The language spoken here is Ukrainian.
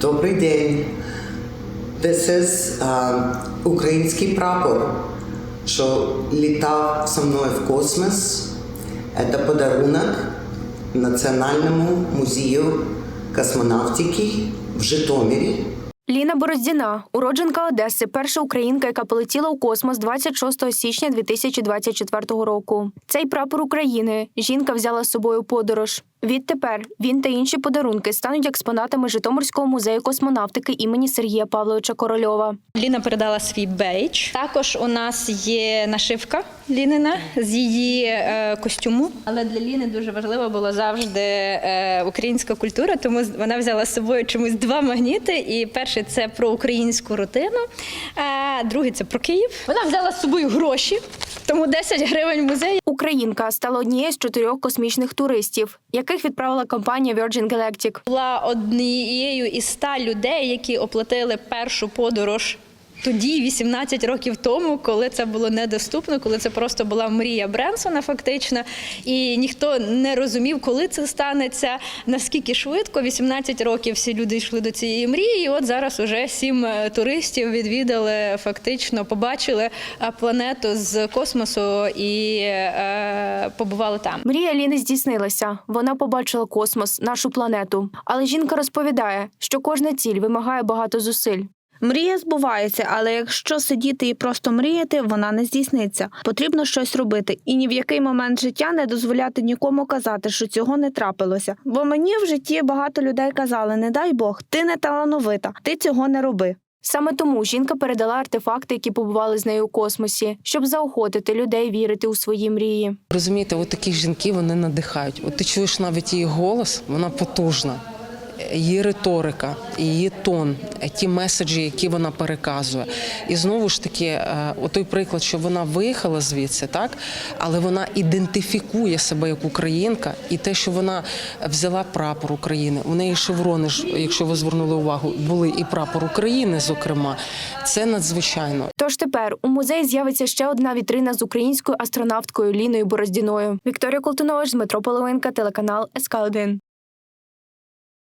Добрий день. This is um, український прапор, що літав зі мною в космос. Це подарунок Національному музею космонавтики в Житомирі. Ліна Бороздіна, уродженка Одеси, перша українка, яка полетіла у космос 26 січня 2024 року. Цей прапор України жінка взяла з собою подорож. Відтепер він та інші подарунки стануть експонатами Житомирського музею космонавтики імені Сергія Павловича Корольова. Ліна передала свій бейдж. Також у нас є нашивка Лінина з її е, костюму. Але для Ліни дуже важливо було завжди е, українська культура, тому вона взяла з собою чомусь два магніти. І перший це про українську родину, а другий це про Київ. Вона взяла з собою гроші, тому 10 гривень в музеї. Українка стала однією з чотирьох космічних туристів, яких відправила компанія Virgin Galactic. була однією із ста людей, які оплатили першу подорож. Тоді, 18 років тому, коли це було недоступно, коли це просто була мрія Бренсона, фактично, і ніхто не розумів, коли це станеться, наскільки швидко. 18 років всі люди йшли до цієї мрії. І от зараз уже сім е, туристів відвідали, фактично побачили е, планету з космосу і е, побували там. Мрія Ліни здійснилася. Вона побачила космос, нашу планету. Але жінка розповідає, що кожна ціль вимагає багато зусиль. Мрія збувається, але якщо сидіти і просто мріяти, вона не здійсниться. Потрібно щось робити, і ні в який момент життя не дозволяти нікому казати, що цього не трапилося. Бо мені в житті багато людей казали: не дай Бог, ти не талановита, ти цього не роби. Саме тому жінка передала артефакти, які побували з нею у космосі, щоб заохотити людей вірити у свої мрії. Розумієте, от такі жінки вони надихають. От ти чуєш навіть її голос, вона потужна. Її риторика, її тон, ті меседжі, які вона переказує. І знову ж таки, е, отой приклад, що вона виїхала звідси, так але вона ідентифікує себе як українка, і те, що вона взяла прапор України, у неї шеврони якщо ви звернули увагу, були і прапор України, зокрема, це надзвичайно. Тож тепер у музеї з'явиться ще одна вітрина з українською астронавткою Ліною Бороздіною. Вікторія Колтунович, Дмитро Половинка, телеканал СК 1